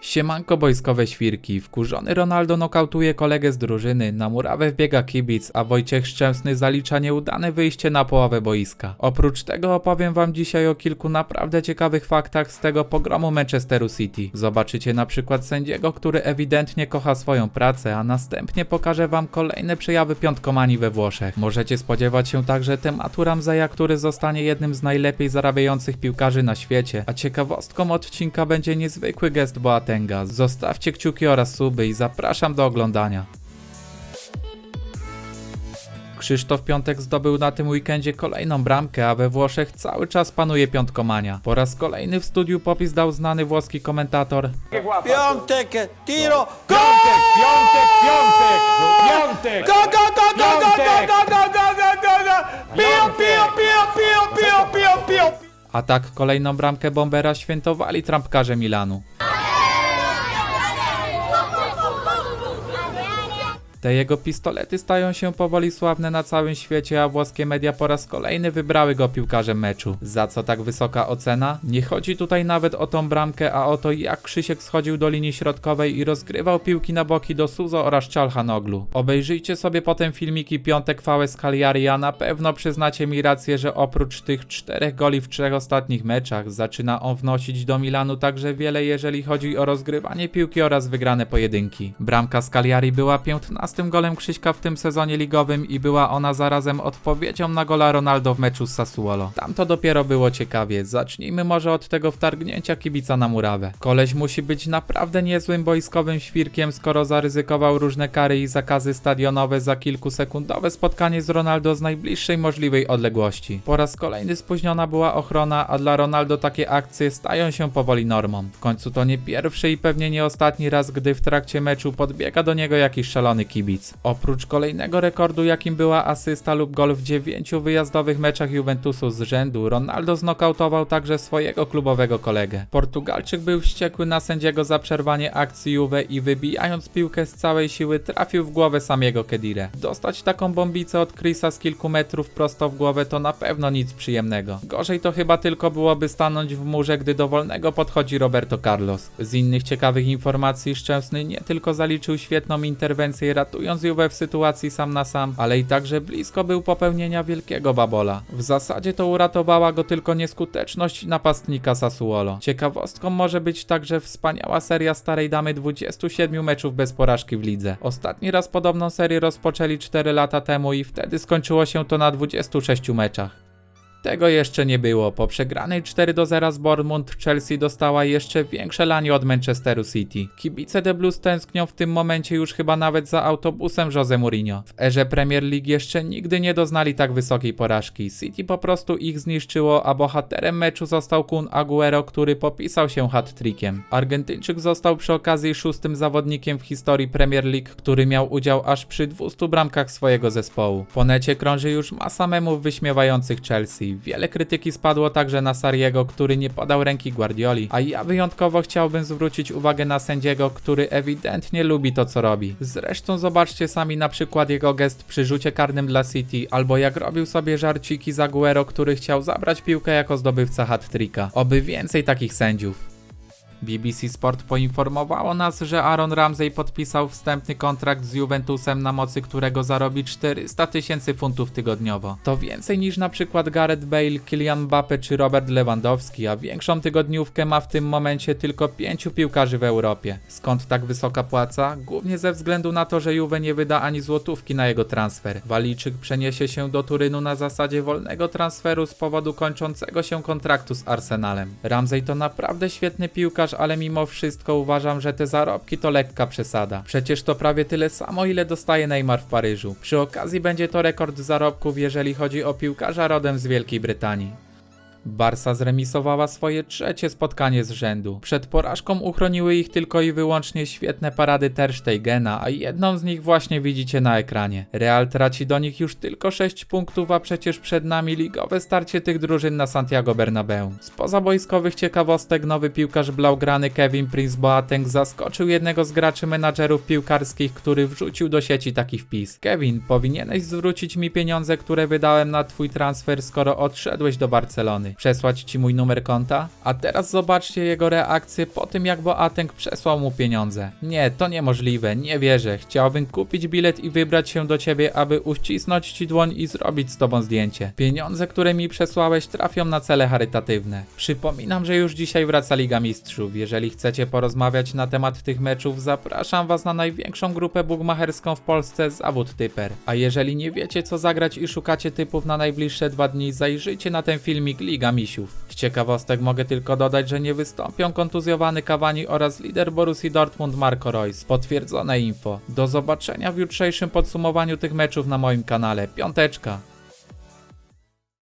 Siemanko boiskowe świrki. Wkurzony Ronaldo nokautuje kolegę z drużyny, na murawę wbiega kibic, a Wojciech Szczęsny zalicza nieudane wyjście na połowę boiska. Oprócz tego opowiem wam dzisiaj o kilku naprawdę ciekawych faktach z tego pogromu Manchesteru City. Zobaczycie na przykład sędziego, który ewidentnie kocha swoją pracę, a następnie pokażę wam kolejne przejawy piątkomanii we Włoszech. Możecie spodziewać się także tematu Ramzeja, który zostanie jednym z najlepiej zarabiających piłkarzy na świecie, a ciekawostką odcinka będzie niezwykły gest Zostawcie kciuki oraz suby i zapraszam do oglądania. Krzysztof Piątek zdobył na tym weekendzie kolejną bramkę, a we Włoszech cały czas panuje piątkomania. Po raz kolejny w studiu popis dał znany włoski komentator Piątek, tiro, go! Piątek, piątek, piątek, Go, piątek! go, go, go, go, go, go, go, go, go, go! Pio, pio, pio, pio, pio, pio, pio! A tak kolejną bramkę bombera świętowali trampkarze Milanu. Te jego pistolety stają się powoli sławne na całym świecie, a włoskie media po raz kolejny wybrały go piłkarzem meczu. Za co tak wysoka ocena? Nie chodzi tutaj nawet o tą bramkę, a o to jak Krzysiek schodził do linii środkowej i rozgrywał piłki na boki do Suzo oraz Czalhanoglu. Obejrzyjcie sobie potem filmiki Piątek VS Cagliari, a na pewno przyznacie mi rację, że oprócz tych czterech goli w trzech ostatnich meczach zaczyna on wnosić do Milanu także wiele jeżeli chodzi o rozgrywanie piłki oraz wygrane pojedynki. Bramka z była 15 golem Krzyśka w tym sezonie ligowym i była ona zarazem odpowiedzią na gola Ronaldo w meczu z Sassuolo. Tam to dopiero było ciekawie. Zacznijmy może od tego wtargnięcia kibica na murawę. Koleś musi być naprawdę niezłym boiskowym świrkiem, skoro zaryzykował różne kary i zakazy stadionowe za kilkusekundowe spotkanie z Ronaldo z najbliższej możliwej odległości. Po raz kolejny spóźniona była ochrona, a dla Ronaldo takie akcje stają się powoli normą. W końcu to nie pierwszy i pewnie nie ostatni raz, gdy w trakcie meczu podbiega do niego jakiś szalony kibic. Oprócz kolejnego rekordu, jakim była asysta lub gol w dziewięciu wyjazdowych meczach Juventusu z rzędu, Ronaldo znokautował także swojego klubowego kolegę. Portugalczyk był wściekły na sędziego za przerwanie akcji Juve i wybijając piłkę z całej siły trafił w głowę samego Kedire. Dostać taką bombicę od Chrisa z kilku metrów prosto w głowę to na pewno nic przyjemnego. Gorzej to chyba tylko byłoby stanąć w murze, gdy do wolnego podchodzi Roberto Carlos. Z innych ciekawych informacji Szczęsny nie tylko zaliczył świetną interwencję ratując Juve w sytuacji sam na sam, ale i także blisko był popełnienia wielkiego babola. W zasadzie to uratowała go tylko nieskuteczność napastnika Sassuolo. Ciekawostką może być także wspaniała seria starej damy 27 meczów bez porażki w lidze. Ostatni raz podobną serię rozpoczęli 4 lata temu i wtedy skończyło się to na 26 meczach. Tego jeszcze nie było. Po przegranej 4 do 0 z Bournemouth Chelsea dostała jeszcze większe lanie od Manchesteru City. Kibice The Blues tęsknią w tym momencie już chyba nawet za autobusem Jose Mourinho. W erze Premier League jeszcze nigdy nie doznali tak wysokiej porażki. City po prostu ich zniszczyło, a bohaterem meczu został Kun Aguero, który popisał się hat-trickiem. Argentyńczyk został przy okazji szóstym zawodnikiem w historii Premier League, który miał udział aż przy 200 bramkach swojego zespołu. Po necie krąży już masa memów wyśmiewających Chelsea. Wiele krytyki spadło także na Sariego, który nie podał ręki Guardioli, a ja wyjątkowo chciałbym zwrócić uwagę na sędziego, który ewidentnie lubi to co robi. Zresztą zobaczcie sami na przykład jego gest przy rzucie karnym dla City, albo jak robił sobie żarciki z Aguero, który chciał zabrać piłkę jako zdobywca hat-tricka. Oby więcej takich sędziów. BBC Sport poinformowało nas, że Aaron Ramsey podpisał wstępny kontrakt z Juventusem, na mocy którego zarobi 400 tysięcy funtów tygodniowo. To więcej niż na przykład Gareth Bale, Kylian Mbappe czy Robert Lewandowski, a większą tygodniówkę ma w tym momencie tylko pięciu piłkarzy w Europie. Skąd tak wysoka płaca? Głównie ze względu na to, że Juve nie wyda ani złotówki na jego transfer. Walijczyk przeniesie się do Turynu na zasadzie wolnego transferu z powodu kończącego się kontraktu z Arsenalem. Ramsey to naprawdę świetny piłkarz, ale mimo wszystko uważam, że te zarobki to lekka przesada. Przecież to prawie tyle samo, ile dostaje Neymar w Paryżu. Przy okazji będzie to rekord zarobków, jeżeli chodzi o piłkarza rodem z Wielkiej Brytanii. Barsa zremisowała swoje trzecie spotkanie z rzędu. Przed porażką uchroniły ich tylko i wyłącznie świetne parady Ter Stegena, a jedną z nich właśnie widzicie na ekranie. Real traci do nich już tylko 6 punktów, a przecież przed nami ligowe starcie tych drużyn na Santiago Bernabeu. Spoza boiskowych ciekawostek nowy piłkarz blaugrany Kevin Prince Boateng zaskoczył jednego z graczy menadżerów piłkarskich, który wrzucił do sieci taki wpis. Kevin, powinieneś zwrócić mi pieniądze, które wydałem na twój transfer, skoro odszedłeś do Barcelony. Przesłać ci mój numer konta? A teraz zobaczcie jego reakcję po tym, jak Boateng przesłał mu pieniądze. Nie, to niemożliwe, nie wierzę. Chciałbym kupić bilet i wybrać się do ciebie, aby uścisnąć ci dłoń i zrobić z tobą zdjęcie. Pieniądze, które mi przesłałeś, trafią na cele charytatywne. Przypominam, że już dzisiaj wraca Liga Mistrzów. Jeżeli chcecie porozmawiać na temat tych meczów, zapraszam was na największą grupę bugmacherską w Polsce, Zawód Typer. A jeżeli nie wiecie co zagrać i szukacie typów na najbliższe dwa dni, zajrzyjcie na ten filmik Liga Misiów. Z ciekawostek mogę tylko dodać, że nie wystąpią kontuzjowany Cavani oraz lider Borussii Dortmund Marco Reus. Potwierdzone info. Do zobaczenia w jutrzejszym podsumowaniu tych meczów na moim kanale. Piąteczka.